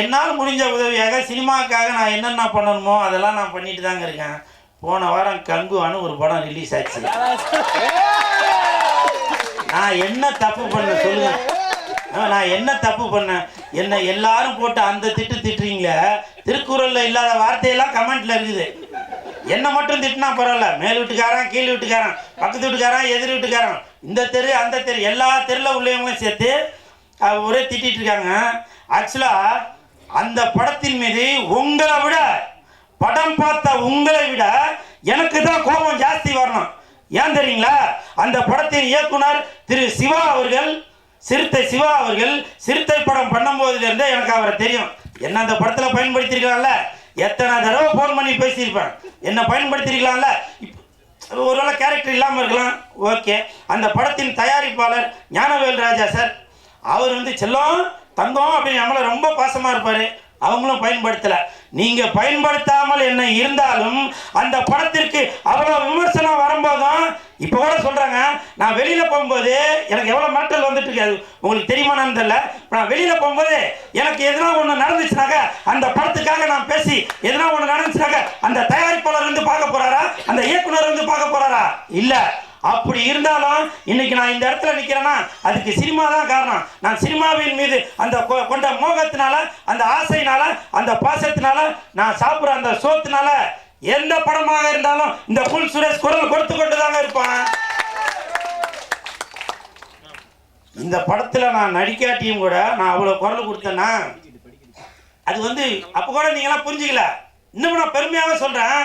என்னால் முடிஞ்ச உதவியாக சினிமாவுக்காக நான் என்னென்ன பண்ணணுமோ அதெல்லாம் நான் பண்ணிட்டு தாங்க இருக்கேன். போன வாரம் கங்குவான்னு ஒரு படம் ரிலீஸ் ஆச்சு. நான் என்ன தப்பு பண்ண சொல்லுங்க. ஆ, நான் என்ன தப்பு பண்ணேன்? என்ன எல்லாரும் போட்டு அந்த திட்டு திட்டுறீங்களே திருக்குறளில் இல்லாத வார்த்தையெல்லாம் கமெண்ட்ல இருக்குது. என்ன மட்டும் திட்டினா பரவாயில்ல. மேல் வீட்டுக்காரன் கீழ் வீட்டுக்காரன் பக்கத்து வீட்டுக்காரன் எதிர் வீட்டுக்காரன். இந்த தெரு அந்த தெரு எல்லா தெருல உள்ளவங்களும் சேர்த்து ஒரே திட்டிட்டு இருக்காங்க. ஆக்சுவலாக அந்த படத்தின் மீது உங்களை விட படம் பார்த்த உங்களை விட எனக்கு தான் கோபம் ஜாஸ்தி வரணும். ஏன் தெரியுங்களா? அந்த படத்தின் இயக்குனர் திரு சிவா அவர்கள் சிறுத்தை சிவா அவர்கள் சிறுத்தை படம் பண்ணும்போதுல இருந்தே எனக்கு அவரை தெரியும். என்ன அந்த படத்தில் பயன்படுத்தியிருக்கலாம்ல எத்தனை தடவை ஃபோன் பண்ணி பேசியிருப்பேன். என்ன பயன்படுத்தியிருக்கலாம்ல ஒருவேளை கேரக்டர் இல்லாமல் இருக்கலாம். ஓகே அந்த படத்தின் தயாரிப்பாளர் ஞானவேல் ராஜா சார். அவர் வந்து செல்லம் தங்கம் அப்படின்னு நம்மளை ரொம்ப பாசமாக இருப்பார். அவங்களும் பயன்படுத்தலை. நீங்கள் பயன்படுத்தாமல் என்ன இருந்தாலும் அந்த படத்திற்கு அவ்வளோ விமர்சனம் வரும்போதும் இப்போ கூட சொல்கிறாங்க நான் வெளியில் போகும்போது எனக்கு எவ்வளோ மிரட்டல் வந்துட்டு இருக்காது உங்களுக்கு தெரியுமானு தெரியல. நான் வெளியில் போகும்போது எனக்கு எதனா ஒன்று நடந்துச்சுனாக்க அந்த படத்துக்காக நான் பேசி எதனா ஒன்று நடந்துச்சுனாக்க அந்த தயாரிப்பாளர் வந்து பார்க்க போறாரா? அந்த இயக்குனர் வந்து பார்க்க போறாரா? இல்லை. அப்படி இருந்தாலும் இன்னைக்கு நான் இந்த இடத்துல நிற்கிறேன்னா அதுக்கு சினிமா தான் காரணம். நான் சினிமாவின் மீது அந்த கொண்ட மோகத்தினால அந்த ஆசையினால அந்த பாசத்தினால நான் சாப்பிட்ற அந்த சோத்தினால எந்த படமாக இருந்தாலும் இந்த புல் சுரேஷ் குரல் கொடுத்து கொண்டு தாங்க இருப்பான். இந்த படத்துல நான் நடிக்காட்டியும் கூட நான் அவ்வளவு குரல் கொடுத்தேன்னா அது வந்து அப்ப கூட நீங்களாம் புரிஞ்சுக்கல. இன்னும் நான் பெருமையாக சொல்றேன்.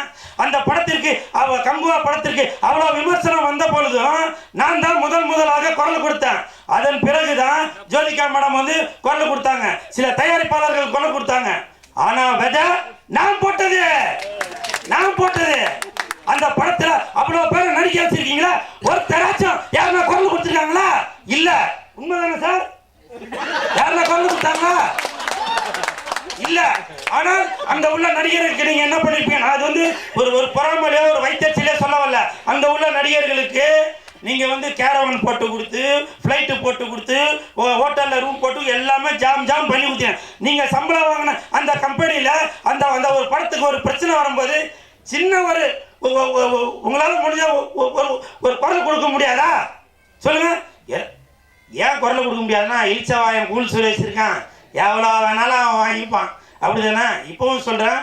அந்த படத்திற்கு அவ கங்குவா படத்திற்கு அவ்வளவு விமர்சனம் வந்த பொழுதும் நான் தான் முதல் முதலாக குரல் கொடுத்தேன். அதன் பிறகுதான் ஜோதிகா மேடம் வந்து குரல் கொடுத்தாங்க. சில தயாரிப்பாளர்கள் குரல் கொடுத்தாங்க. ஆனா விதை நான் போட்டது. நான் போட்டது. அந்த படத்துல அவ்வளவு பேர் நடிக்க வச்சிருக்கீங்களா? ஒருத்தராச்சும் யாருன்னா குரல் கொடுத்துருக்காங்களா? இல்லை. உண்மைதானே சார்? யாருன்னா குரல் கொடுத்தாங்களா? இல்லை. ஆனால் அங்க உள்ள நடிகருக்கு நீங்க என்ன பண்ணிருப்பீங்க? அது வந்து ஒரு ஒரு பொறாமலையோ ஒரு வைத்தறிச்சலையோ சொல்ல வரல அங்க உள்ள நடிகர்களுக்கு நீங்க வந்து கேரவன் போட்டு கொடுத்து ஃப்ளைட்டு போட்டு கொடுத்து ஹோட்டல்ல ரூம் போட்டு எல்லாமே ஜாம் ஜாம் பண்ணி கொடுத்தீங்க. நீங்க சம்பளம் வாங்கின அந்த கம்பெனியில அந்த அந்த ஒரு படத்துக்கு ஒரு பிரச்சனை வரும்போது சின்ன ஒரு உங்களால முடிஞ்ச ஒரு ஒரு குரல் கொடுக்க முடியாதா? சொல்லுங்க. ஏன் குரல் கொடுக்க முடியாதுன்னா இழிச்சவாயன் கூல் சுரேஷ் இருக்கான். எவ்வளோ வேணாலும் அவன் வாங்கிப்பான். அப்படிதானே? இப்போவும் சொல்கிறேன்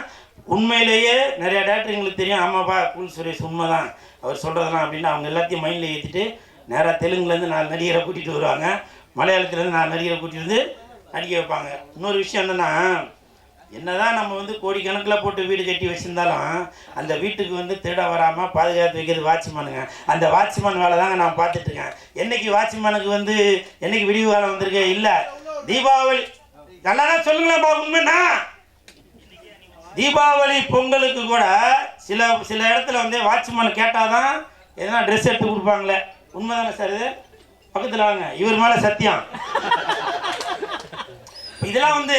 உண்மையிலேயே நிறைய டேரக்டருங்களுக்கு தெரியும். ஆமாப்பா கூல் சுரேஷ் உண்மை தான் அவர் சொல்கிறதெல்லாம் அப்படின்னு அவங்க எல்லாத்தையும் மைண்டில் ஏற்றிட்டு நேராக தெலுங்குலேருந்து நாலு நடிகரை கூட்டிகிட்டு வருவாங்க. மலையாளத்துலேருந்து நாலு நடிகரை கூட்டிகிட்டு வந்து நடிக்க வைப்பாங்க. இன்னொரு விஷயம் என்னென்னா என்னதான் நம்ம வந்து கோடிக்கணக்கில் போட்டு வீடு கட்டி வச்சுருந்தாலும் அந்த வீட்டுக்கு வந்து திருட வராமல் பாதுகாத்து வைக்கிறது வாட்ச்மேனுங்க. அந்த வாட்ச்மேன் வேலை தாங்க நான் பார்த்துட்ருக்கேன் என்றைக்கு வாட்ச்மேனுக்கு வந்து என்னைக்கு விடிவு காலம் வந்திருக்கு? இல்லை. தீபாவளி. நல்லா தான் சொல்லுங்களேன் உண்மைண்ணா தீபாவளி பொங்கலுக்கு கூட சில சில இடத்துல வந்து வாட்ச்மேன் கேட்டால் தான் எதனா ட்ரெஸ் எடுத்து கொடுப்பாங்களே. உண்மைதானே சார் இது? பக்கத்தில் வாங்க. இவர் மேலே சத்தியம். இதெல்லாம் வந்து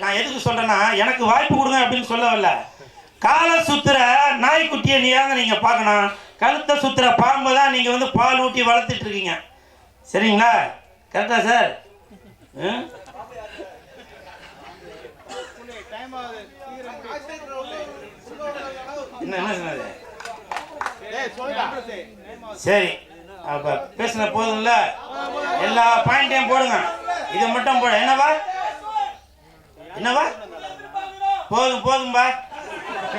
நான் எதுக்கு சொல்கிறேன்னா எனக்கு வாய்ப்பு கொடுங்க அப்படின்னு சொல்ல வரல. காலை சுத்துற நாய்க்குட்டியை நீங்க நீங்கள் பார்க்கணும். கழுத்தை சுத்துற பாம்பை தான் நீங்கள் வந்து பால் ஊட்டி வளர்த்துட்ருக்கீங்க சரிங்களா? கரெக்டா சார் ம்? என்ன என்ன சொன்னது சரி அப்ப பேசின போதும்ல? எல்லா பாயிண்டையும் போடுங்க. இது மட்டும் போடு. என்னவா? என்னவா? போதும் போதும்பா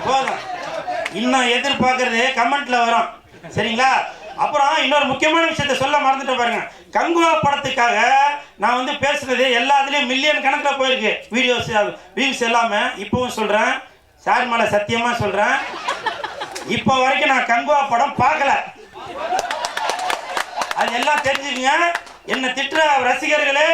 போதும். இன்னும் எதிர்பார்க்கறது கமெண்ட்ல வரும். சரிங்களா? அப்புறம் இன்னொரு முக்கியமான விஷயத்த சொல்ல மறந்துட்டு பாருங்க. கங்குவா படத்துக்காக நான் வந்து பேசுனது எல்லாத்துலேயும் மில்லியன் கணக்கில் போயிருக்கு. வீடியோஸ் வியூஸ் எல்லாமே இப்பவும் சொல்கிறேன் சார் மேலே சத்தியமாக சொல்கிறேன் இப்போ வரைக்கும் நான் கங்குவா படம் பார்க்கல. அது எல்லாம் தெரிஞ்சுக்கங்க. என்னை திட்டுற ரசிகர்களே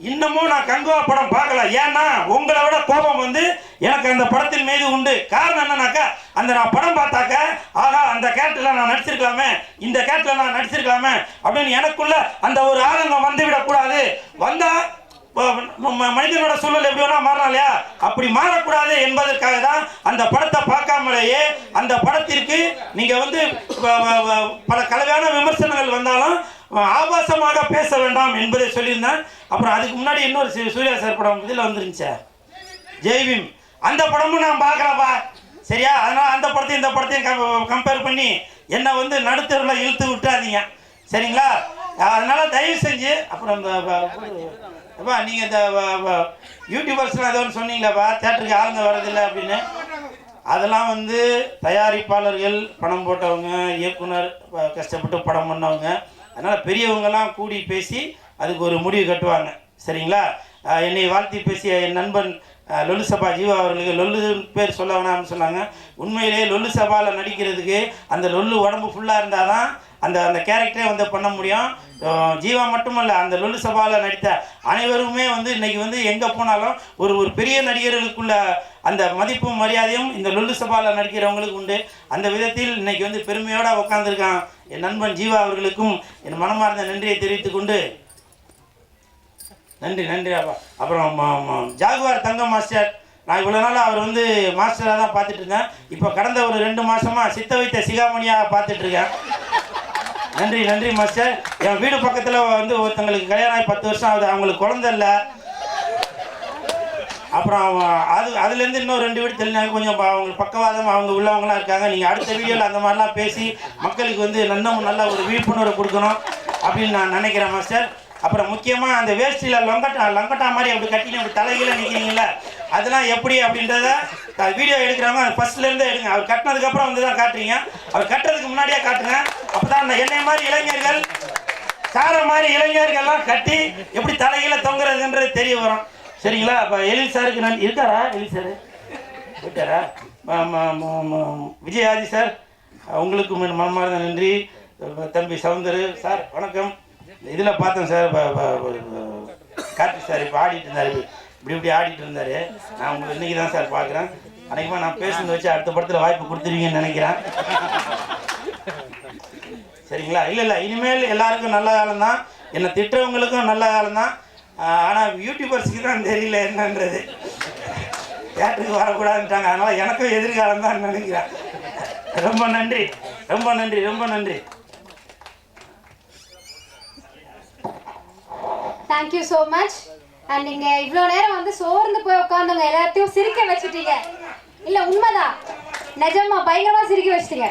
இன்னமும் நான் கங்குவா படம் பார்க்கல. ஏன்னா உங்களை விட கோபம் வந்து எனக்கு அந்த படத்தின் மீது உண்டு. காரணம் என்னன்னாக்கா அந்த நான் படம் பார்த்தாக்க ஆகா அந்த கேரக்டரில் நான் நடிச்சிருக்கலாமே இந்த கேரக்டரில் நான் நடிச்சிருக்கலாமே அப்படின்னு எனக்குள்ள அந்த ஒரு ஆதங்கம் வந்து விடக்கூடாது வந்தா மனிதனோட சூழல் எப்படி வேணா மாறலாம் இல்லையா? அப்படி மாறக்கூடாது என்பதற்காக தான் அந்த படத்தை பார்க்காமலேயே அந்த படத்திற்கு நீங்கள் வந்து பல கலவையான விமர்சனங்கள் வந்தாலும் ஆபாசமாக பேச வேண்டாம் என்பதை சொல்லியிருந்தேன். அப்புறம் அதுக்கு முன்னாடி இன்னொரு சூர்யா சார் படம் இதில் வந்துருந்துச்சு ஜெய்விம் அந்த படமும் நான் பார்க்கலப்பா. சரியா? அதனால் அந்த படத்தையும் இந்த படத்தையும் கம்பேர் பண்ணி என்னை வந்து நடுத்தருவில் இழுத்து விட்டாதீங்க. சரிங்களா? அதனால் தயவு செஞ்சு அப்புறம் இந்த அப்பா நீங்கள் இந்த யூடியூபர்ஸ்லாம் ஏதோ ஒன்று சொன்னீங்களாப்பா தேட்டருக்கு ஆளுங்க வர்றதில்லை அப்படின்னு. அதெல்லாம் வந்து தயாரிப்பாளர்கள் பணம் போட்டவங்க இயக்குனர் கஷ்டப்பட்டு படம் பண்ணவங்க அதனால் பெரியவங்கெல்லாம் கூடி பேசி அதுக்கு ஒரு முடிவு கட்டுவாங்க. சரிங்களா? என்னை வாழ்த்தி பேசிய என் நண்பன் அஹ், லொல்லு சபா ஜீவா அவர்களுக்கு லொல்லு பேர் சொல்ல வேணாம்னு சொன்னாங்க. உண்மையிலேயே லொல்லு சபாவில் நடிக்கிறதுக்கு அந்த லொல்லு உடம்பு ஃபுல்லாக இருந்தால் தான் அந்த அந்த கேரக்டரே வந்து பண்ண முடியும். ஜீவா மட்டுமல்ல அந்த லொல்லு சபாவில் நடித்த அனைவருமே வந்து இன்னைக்கு வந்து எங்கே போனாலும் ஒரு ஒரு பெரிய நடிகர்களுக்குள்ள அந்த மதிப்பும் மரியாதையும் இந்த லொல்லு சபாவில் நடிக்கிறவங்களுக்கு உண்டு. அந்த விதத்தில் இன்னைக்கு வந்து பெருமையோடு உட்காந்துருக்கான் என் நண்பன் ஜீவா அவர்களுக்கும் என் மனமார்ந்த நன்றியை தெரிவித்துக்கொண்டு நன்றி நன்றி அப்பா. அப்புறம் ஜாகுவார் தங்க மாஸ்டர். நான் இவ்வளோ நாள் அவர் வந்து மாஸ்டராக தான் பார்த்துட்டு இருந்தேன். இப்போ கடந்த ஒரு ரெண்டு மாதமாக சித்த வைத்த சிகாமணியாக பார்த்துட்ருக்கேன் நன்றி நன்றி மாஸ்டர் என் வீடு பக்கத்தில் வந்து ஒருத்தங்களுக்கு கல்யாணம் ஆகி பத்து வருஷம் ஆகுது. அவங்களுக்கு குழந்த இல்லை. அப்புறம் அது அதுலேருந்து இன்னும் ரெண்டு வீடு தெளினாங்க கொஞ்சம் ப- அவங்க பக்கவாதம் அவங்க உள்ளவங்களாம் இருக்காங்க. நீங்கள் அடுத்த வீடியோவில் அந்த மாதிரிலாம் பேசி மக்களுக்கு வந்து இன்னும் நல்ல ஒரு விழிப்புணர்வு கொடுக்கணும் அப்படின்னு நான் நினைக்கிறேன் மாஸ்டர் அப்புறம் முக்கியமாக அந்த வேஷ்டியில் லொங்கட்டா லொங்கட்டா மாதிரி அப்படி கட்டினு அப்படி தலைகீழ நிற்கிறீங்களா அதெல்லாம் எப்படி அப்படின்றத வீடியோ எடுக்கிறவங்க அது ஃபர்ஸ்ட்லேருந்தே எடுங்க. அவர் கட்டினதுக்கப்புறம் வந்து தான் காட்டுறீங்க. அவர் கட்டுறதுக்கு முன்னாடியே காட்டுங்க. அப்போ தான் அந்த என்னை மாதிரி இளைஞர்கள் சார மாதிரி இளைஞர்கள்லாம் கட்டி எப்படி தலைகீழ தொங்குறதுன்றது தெரிய வரும். சரிங்களா? அப்போ எழில் சாருக்கு நான் இருக்காரா எழில் சார்? இருக்காரா? ம- ம- விஜயாதி சார் உங்களுக்கு மனமார்ந்த நன்றி. தம்பி சவுந்தர் சார் வணக்கம். இதில் பார்த்தேன் சார் கார்த்திக் சார் இப்போ ஆடிட்டு இருந்தார். இப்படி இப்படி ஆடிட்டு இருந்தார். நான் உங்களுக்கு இன்றைக்கி தான் சார் பார்க்குறேன் அன்றைக்குமா நான் பேசுனது வச்சு அடுத்த படத்தில் வாய்ப்பு கொடுத்துருவீங்கன்னு நினைக்கிறேன். சரிங்களா? இல்லை இல்லை இனிமேல் எல்லாருக்கும் நல்ல காலம் தான். என்னை திட்டுறவங்களுக்கும் நல்ல காலம் தான். ஆனால் யூடியூபர்ஸுக்கு தான் தெரியல என்னன்றது. தேட்டருக்கு வரக்கூடாதுன்ட்டாங்க. அதனால் எனக்கும் எதிர்காலம் தான் நினைக்கிறேன். ரொம்ப நன்றி. ரொம்ப நன்றி. ரொம்ப நன்றி. தேங்க்யூ ஸோ மச் அண்ட் நீங்க இவ்வளோ நேரம் வந்து சோர்ந்து போய் உட்காந்தவங்க எல்லாத்தையும் சிரிக்க வச்சுட்டீங்க. இல்ல உண்மைதான். நிஜமா பயங்கரமா சிரிக்க வச்சிட்டீங்க.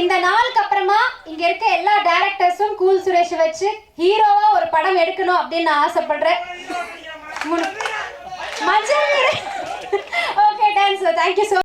இந்த நாளுக்கு அப்புறமா இங்க இருக்க எல்லா டேரக்டர்ஸும் கூல் சுரேஷ் வச்சு ஹீரோவா ஒரு படம் எடுக்கணும் அப்படின்னு நான் ஆசைப்படுறேன். முன்- மஞ்சள் ஓகே டான்ஸ் தேங்க்யூ ஸோ